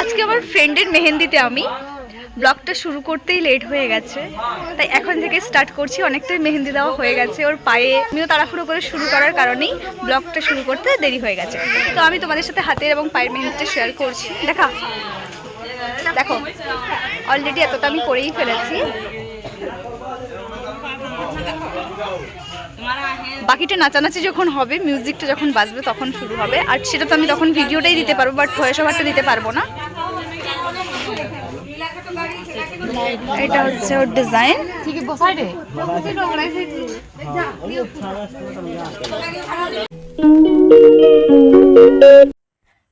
আজকে আমার ফ্রেন্ডের মেহেন্দিতে আমি। ব্লগটা শুরু করতেই লেট হয়ে গেছে। তাই এখন থেকে স্টার্ট করছি, অনেকটাই মেহেন্দি দেওয়া হয়ে গেছে ওর পায়ে। আমিও তাড়াহুড়ো করে শুরু করার কারণেই ব্লগটা শুরু করতে দেরি হয়ে গেছে। তো আমি তোমাদের সাথে হাতের এবং পায়ের মেহেন্দিটা শেয়ার করছি। দেখা। দেখো অলরেডি এতটা আমি করেই ফেলেছি। বাকিটা নাচানাচি যখন হবে মিউজিকটা যখন বাজবে তখন শুরু হবে। আর সেটা তো আমি তখন ভিডিওটাই দিতে পারব বাট ভয়েস ওভারটা দিতে পারব না। এটা হচ্ছে ওর ডিজাইন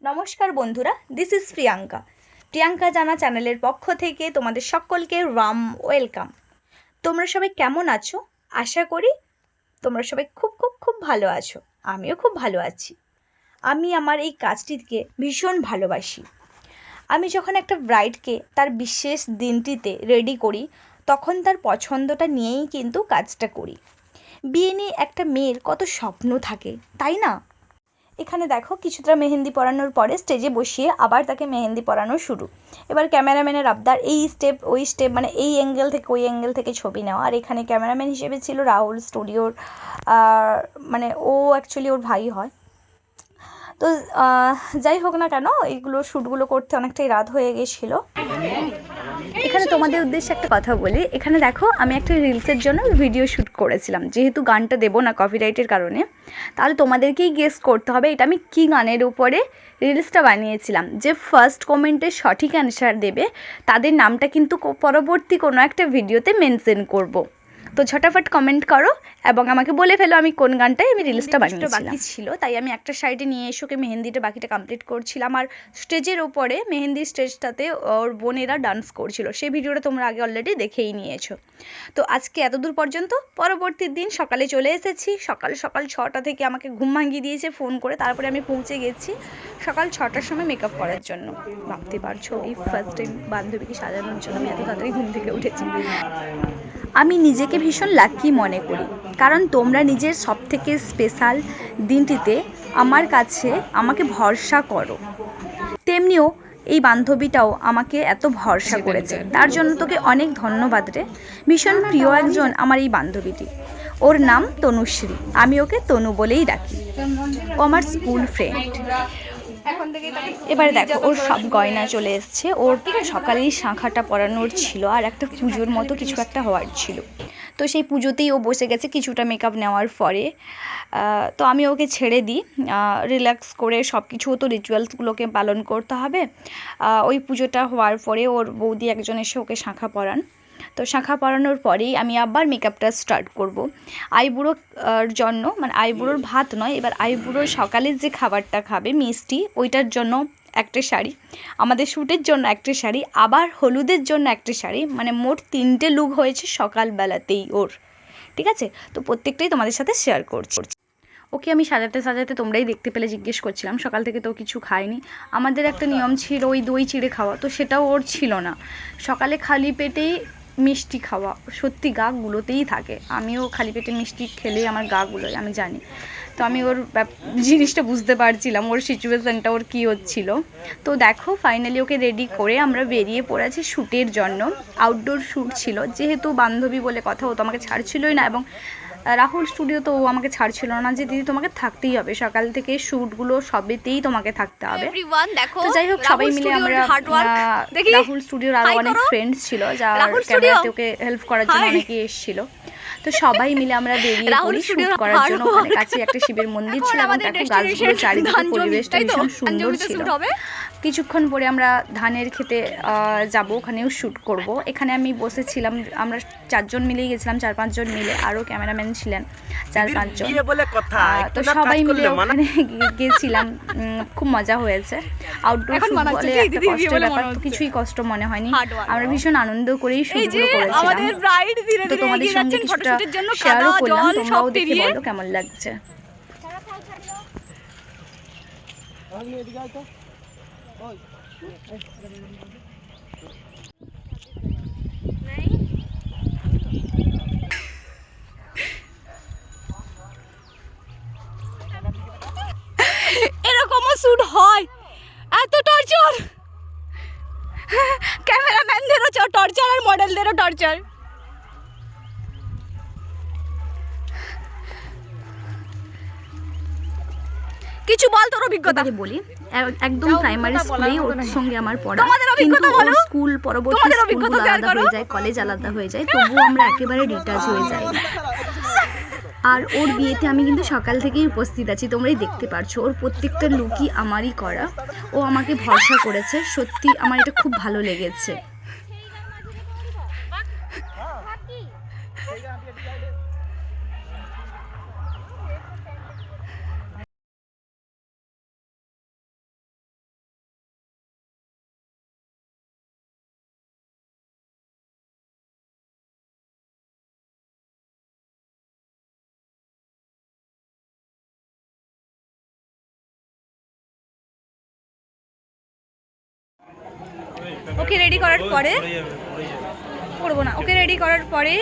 নমস্কার বন্ধুরা দিস ইজ প্রিয়াঙ্কা। প্রিয়াঙ্কা জানা চ্যানেলের পক্ষ থেকে তোমাদের সকলকে রাম ওয়েলকাম তোমরা সবাই কেমন আছো? আশা করি তোমরা সবাই খুব খুব খুব ভালো আছো। আমিও খুব ভালো আছি। আমি আমার এই কাজটিকে ভীষণ ভালোবাসি। আমি যখন একটা ব্রাইডকে তার বিশেষ দিনটিতে রেডি করি, তখন তার পছন্দটা নিয়েই কিন্তু কাজটা করি। বিয়ে নিয়ে একটা মেয়ের কত স্বপ্ন থাকে, তাই না? এখানে দেখো কিছুটা মেহেন্দি পরানোর পরে স্টেজে বসিয়ে আবার তাকে মেহেন্দি পরানো শুরু। এবার ক্যামেরাম্যানের আবদার, এই স্টেপ ওই স্টেপ মানে এই অ্যাঙ্গেল থেকে ওই অ্যাঙ্গেল থেকে ছবি নেওয়া। আর এখানে ক্যামেরাম্যান হিসেবে ছিল রাহুল স্টুডিওর মানে ও অ্যাকচুয়ালি ওর ভাই হয়। তো যাই হোক না কেন এইগুলো শ্যুটগুলো করতে অনেকটাই রাত হয়ে গেছিল। এখানে তোমাদের উদ্দেশ্যে একটা কথা বলি। এখানে দেখো আমি একটা রিলসের জন্য ভিডিও শ্যুট করেছিলাম। যেহেতু গানটা দেবো না কপিরাইটের কারণে তাহলে তোমাদেরকেই গেস করতে হবে। এটা আমি কী গানের উপরে রিলসটা বানিয়েছিলাম? যে ফার্স্ট কমেন্টে সঠিক অ্যান্সার দেবে তাদের নামটা কিন্তু পরবর্তী কোনো একটা ভিডিওতে মেনশন করব। তো ঝটাফট কমেন্ট করো এবং আমাকে বলে ফেলো আমি কোন গানটাই আমি রিলসটা বানিয়েছিলাম বাকি ছিল তাই আমি একটা সাইডে নিয়ে এসে ওকে মেহেন্দিটা বাকিটা কমপ্লিট করছিলাম। আর স্টেজের ওপরে মেহেন্দি স্টেজটাতে ওর বোনেরা ডান্স করছিল। সেই ভিডিওটা তোমরা আগে অলরেডি দেখেই নিয়েছো। তো আজকে এতদূর পর্যন্ত পরবর্তী দিন সকালে চলে এসেছি। সকাল সকাল ছটা থেকে আমাকে ঘুম ভাঙিয়ে দিয়েছে ফোন করে। তারপরে আমি পৌঁছে গেছি সকাল ছটার সময় মেকআপ করার জন্য। ভাবতে পারছ এই ফার্স্ট টাইম বান্ধবীকে সাজানোর জন্য আমি এত তাড়াতাড়ি ঘুম থেকে উঠেছি। আমি নিজেকে ভীষণ লাকি মনে করি। কারণ তোমরা নিজের সব থেকে স্পেশাল দিনটিতে আমার কাছে আমাকে ভরসা করো। তেমনিও এই বান্ধবীটাও আমাকে এত ভরসা করেছে। তার জন্য তোকে অনেক ধন্যবাদ রে। ভীষণ প্রিয় একজন আমার এই বান্ধবীটি। ওর নাম তনুশ্রী। আমি ওকে তনু বলেই ডাকি। ও আমার স্কুল ফ্রেন্ড এবারে দেখো ওর সব গয়না চলে এসছে। ওর সকালেই শাঁখাটা পরানোর ছিল আর একটা পুজোর মতো কিছু একটা হওয়ার ছিল। তো সেই পুজোতেই ও বসে গেছে কিছুটা মেকআপ নেওয়ার পরে। তো আমি ওকে ছেড়ে দিই। রিল্যাক্স করে সব কিছু তো রিচুয়ালসগুলোকে পালন করতে হবে। ওই পুজোটা হওয়ার পরে ওর বৌদি একজন এসে ওকে শাঁখা পরান। তো শাঁখা পরানোর পরেই আমি আবার মেকআপটা স্টার্ট করব। আইবুড়ো জন্য মানে আইবুড়োর ভাত নয় এবার আইবুড়োর সকালের যে খাবারটা খাবে মিষ্টি ওইটার জন্য একটা শাড়ি আমাদের শ্যুটের জন্য একটা শাড়ি আবার হলুদের জন্য একটা শাড়ি মানে মোট তিনটে লুক হয়েছে সকালবেলাতেই ওর ঠিক আছে? তো প্রত্যেকটাই তোমাদের সাথে শেয়ার করছি। ওকে আমি সাজাতে সাজাতে তোমরাই দেখতে পেলে জিজ্ঞেস করছিলাম সকাল থেকে তো কিছু খায়নি আমাদের একটা নিয়ম ছিল ওই দই চিড়ে খাওয়া তো সেটাও ওর ছিল না। সকালে খালি পেটেই মিষ্টি খাওয়া, সত্যি গা গুলোতেই থাকে। আমিও খালি পেটে মিষ্টি খেলেই আমার গা গুলোয় আমি জানি। তো আমি ওর জিনিসটা বুঝতে পারছিলাম, ওর সিচুয়েশানটা, ওর কী হচ্ছিল। তো দেখো ফাইনালি ওকে রেডি করে আমরা বেরিয়ে পড়েছি শ্যুটের জন্য। আউটডোর শ্যুট ছিল, যেহেতু বান্ধবী বলে কথা, ও তো আমাকে ছাড়ছিলই না এবং রাহুল স্টুডিও তো ও আমাকে ছাড়ছিল না যে দিদি তোমাকে থাকতেই হবে সকাল থেকে শ্যুটগুলো সবেতেই তোমাকে থাকতে হবে। তো যাই হোক সবাই মিলে আমরা রাহুল স্টুডিওর আরও অনেক ফ্রেন্ডস ছিল যারা রাহুল ক্যামেরাতে ওকে হেল্প করার জন্য। অনেকে এসেছিল। তো সবাই মিলে আমরা বেরিয়ে পড়ি শুট করার জন্য। ওখানে কাছে একটা শিবের মন্দির ছিল এবং আমাদের দেখো গাছগুলো চারিদিকে পরিবেশটা ভীষণ সুন্দর ছিল? কিছুক্ষণ পরে আমরা ধানের খেতে যাব ওখানেও শ্যুট করব। এখানে আমি বসেছিলাম আমরা চারজন মিলেই গেছিলাম চার পাঁচজন মিলে আরও ক্যামেরাম্যান ছিলেন চার পাঁচজন। তো সবাই মিলে ওখানে গেছিলাম উম, খুব মজা হয়েছে। আউটডোর বলে? একটা কষ্টের ব্যাপার তো কিছুই কষ্ট মনে হয়নি। আমরা ভীষণ আনন্দ করেই এই করেছিলাম। আমাদের ব্রাইড ধীরে তো তোমাদের সঙ্গে কিছুটা শেয়ারও করলাম জল তোমরাও দেখে বলো কেমন লাগছে। এরকমও শ্যুট হয়। এত টর্চার ক্যামেরাম্যানদেরও টর্চার আর মডেলদেরও টর্চার কিছু বল তোর অভিজ্ঞতা। বলি একদম প্রাইমারি স্কুলেই ওর সঙ্গে আমার পড়া। তোমাদের অভিজ্ঞতা বলো। স্কুল পরবর্তী তোমাদের অভিজ্ঞতা আলাদা। হয়ে যায় কলেজ আলাদা হয়ে যায় তবুও আমরা একেবারে ডিটাচ হয়ে যাই। আর ওর বিয়েতে আমি কিন্তু সকাল থেকেই উপস্থিত আছি তোমরাই দেখতে পারছ। ওর প্রত্যেকটা লুকই আমারই করা। ও আমাকে ভরসা করেছে সত্যি আমার এটা খুব ভালো লেগেছে। ওকে রেডি করার পরে করব না। ওকে রেডি করার পরে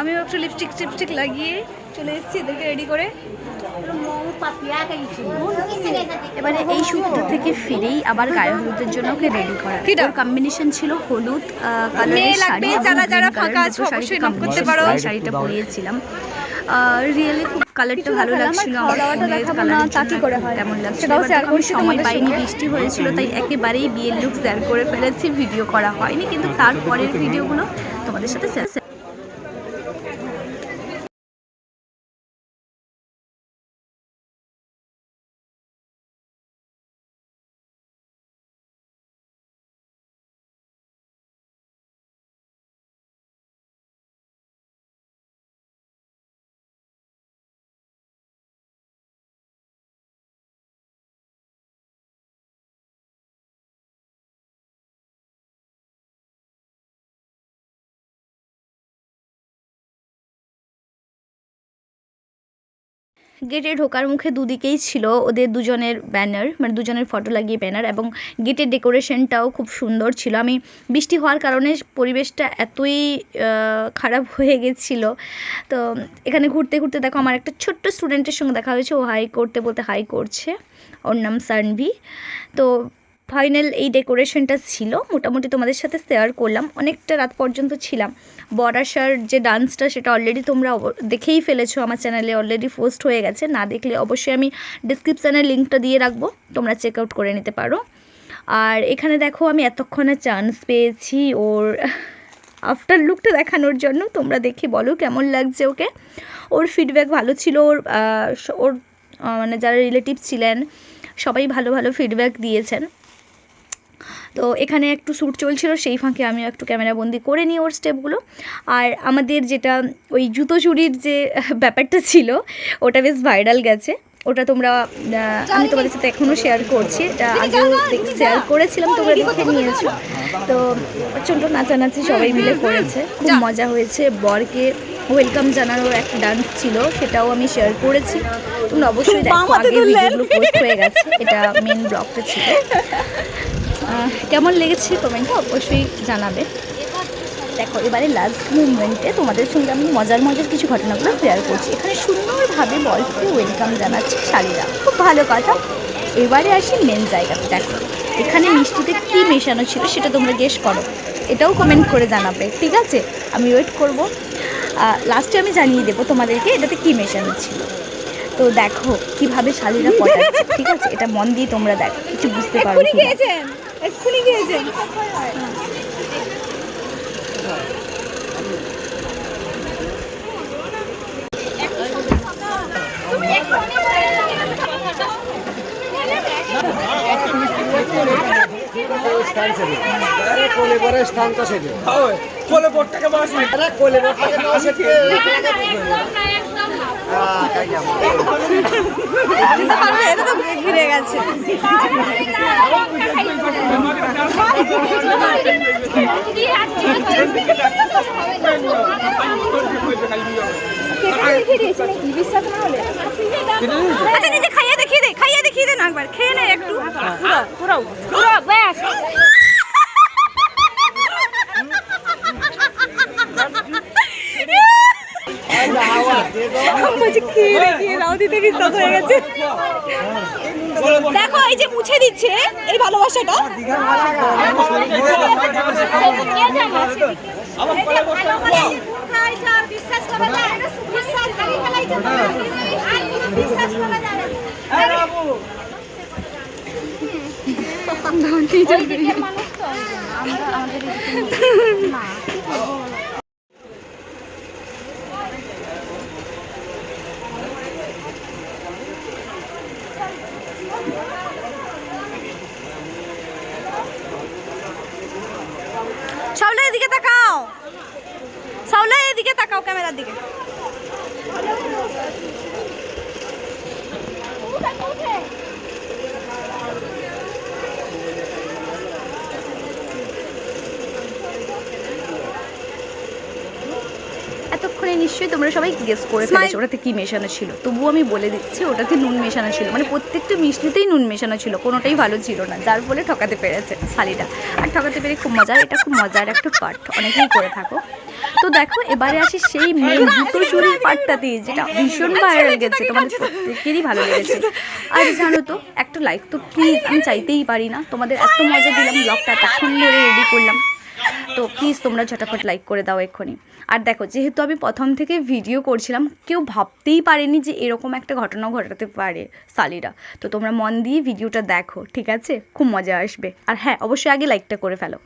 আমিও একটু লিপস্টিক টিপস্টিক লাগিয়ে চলে এসেছি এদেরকে রেডি করে। এবারে এই শ্যুটটা থেকে ফিরেই আবার গায়ে হলুদের জন্য ওকে রেডি করা? ওর কম্বিনেশন ছিল হলুদ কালারের শাড়ি যারা যারা ফাঁকা আছে অবশ্যই করতে পারো। শাড়িটা পরিয়েছিলাম। রিয়েলি খুব কালারটা ভালো লাগছিল আমার খাওয়া-দাওয়াটা ফোনের দেখাবো colour না, এর তা জন্য কি করে একটু লাগছিল। আমি সময় পাইনি। বৃষ্টি হয়েছিল তাই একেবারেই বিয়ের লুক শেয়ার করে ফেলেছি ভিডিও করা হয়নি কিন্তু তারপরের ভিডিওগুলো তোমাদের সাথে শেয়ার গেটে ঢোকার মুখে দুদিকেই ছিল ওদের দুজনের ব্যানার মানে দুজনের ফটো লাগিয়ে ব্যানার এবং গেটের ডেকোরেশনটাও খুব সুন্দর ছিল। আমি বৃষ্টি হওয়ার কারণে পরিবেশটা এতই খারাপ হয়ে গেছিল। তো এখানে ঘুরতে ঘুরতে দেখো আমার একটা ছোট্ট স্টুডেন্টের সঙ্গে দেখা হয়েছে। ও হাই করতে বলতে হাই করছে। ওর নাম সানভি। তো ফাইনাল এই ডেকোরেশনটা ছিল। মোটামুটি তোমাদের সাথে শেয়ার করলাম। অনেকটা রাত পর্যন্ত ছিলাম। বরাসার যে ডান্সটা, সেটা অলরেডি তোমরা দেখেই ফেলেছো। আমার চ্যানেলে অলরেডি পোস্ট হয়ে গেছে। না দেখলে অবশ্যই আমি ডিসক্রিপশানে লিঙ্কটা দিয়ে রাখব। তোমরা চেক আউট করে নিতে পারো। আর এখানে দেখো, আমি এতক্ষণে চান্স পেয়েছি ওর আফটার লুকটা দেখানোর জন্য। তোমরা দেখে বলো কেমন লাগছে ওকে। ওর ফিডব্যাক ভালো ছিল। ওর ওর মানে যারা রিলেটিভ ছিলেন, সবাই ভালো ভালো ফিডব্যাক দিয়েছেন। তো এখানে একটু শ্যুট চলছিল সেই ফাঁকে আমি একটু ক্যামেরা বন্দি করে নিই ওর স্টেপগুলো। আর আমাদের যেটা ওই জুতো চুরির যে ব্যাপারটা ছিল ওটা বেশ ভাইরাল গেছে। ওটা তোমরা আমি তোমাদের সাথে এখনও শেয়ার করছি। এটা আগেও শেয়ার করেছিলাম তোমরা দেখে নিয়েছো। তো প্রচণ্ড নাচানাচি সবাই মিলে করেছে। খুব মজা হয়েছে। বরকে ওয়েলকাম জানানোর একটা ডান্স ছিল সেটাও আমি শেয়ার করেছি। তোমরা অবশ্যই দেখো আগে ভিডিওগুলো পোস্ট হয়ে গেছে। এটা মেন ব্লগটা ছিল। কেমন লেগেছে কমেন্টে অবশ্যই জানাবে। দেখো এবারে লাস্ট মুভমেন্টে তোমাদের সঙ্গে আমি মজার মজার কিছু ঘটনাগুলো শেয়ার করছি। এখানে সুন্দরভাবে বলকে ওয়েলকাম জানাচ্ছে শাড়িরা খুব ভালো কথা। এবারে আসি মেন জায়গাতে। দেখো এখানে মিষ্টিতে কী মেশানো ছিল সেটা তোমরা গেস করো। এটাও কমেন্ট করে জানাবে। ঠিক আছে? আমি ওয়েট করব। লাস্টে আমি জানিয়ে দেবো তোমাদেরকে এটাতে কী মেশানো ছিল। তো দেখো কীভাবে শাড়িরা পটাচ্ছে। ঠিক আছে? এটা মন দিয়ে তোমরা দেখো। কিছু বুঝতে পারো এক্ষুনি। খেয়েছেন এক্ষুনি কোলে বরে স্থানটা সেটা কোলে বোর্ডটাকে বাস আরে কোলে বরটাকে নাও সেটা ঘিরে গেছে আচ্ছা খাইয়ে দেখিয়ে দে, খাইয়ে দেখিয়ে দে না একবার, খেয়ে নে একটু। পুরো পুরো ব্যাস। বলছি খেয়ে রাউদি থেকে বিশ্বাস হয়ে গেছে দেখো, এই যে মুছে দিচ্ছে এই ভালোবাসাটা। আমার কোলে বোর্ডটা খুয়াও এই বাবু নিশ্চয়ই তোমরা সবাই গেস করে ফেলেছো ওটাতে কি মেশানো ছিল। তবুও আমি বলে দিচ্ছি ওটাতে নুন মেশানো ছিল। মানে প্রত্যেকটা মিষ্টিতেই নুন মেশানো ছিল কোনোটাই ভালো ছিল না যার ফলে ঠকাতে পেরেছে শালিটা। আর ঠকাতে পেরে খুব মজার এটা খুব মজার একটা পার্ট অনেকেই করে থাকো। তো দেখো এবারে আসি সেই মেন জুতো চুরির পার্টটাতে যেটা ভীষণ ভাইরাল গেছে তোমাদের প্রত্যেকেরই ভালো লেগেছে। আর জানো তো একটা লাইক তো প্লিজ আমি চাইতেই পারি না। তোমাদের এত মজা দিলাম ব্লগটা এতক্ষণ ধরে রেডি করলাম। তো প্লিজ তোমরা ঝটাফট লাইক করে দাও এক্ষুনি। আর দেখো, যেহেতু আমি প্রথম থেকে ভিডিও করছিলাম, কেউ ভাবতেই পারেনি যে এরকম একটা ঘটনা ঘটাতে পারে সালিরা। তো তোমরা মন দিয়ে ভিডিওটা দেখো, ঠিক আছে? খুব মজা আসবে। আর হ্যাঁ অবশ্যই আগে লাইকটা করে ফেলো।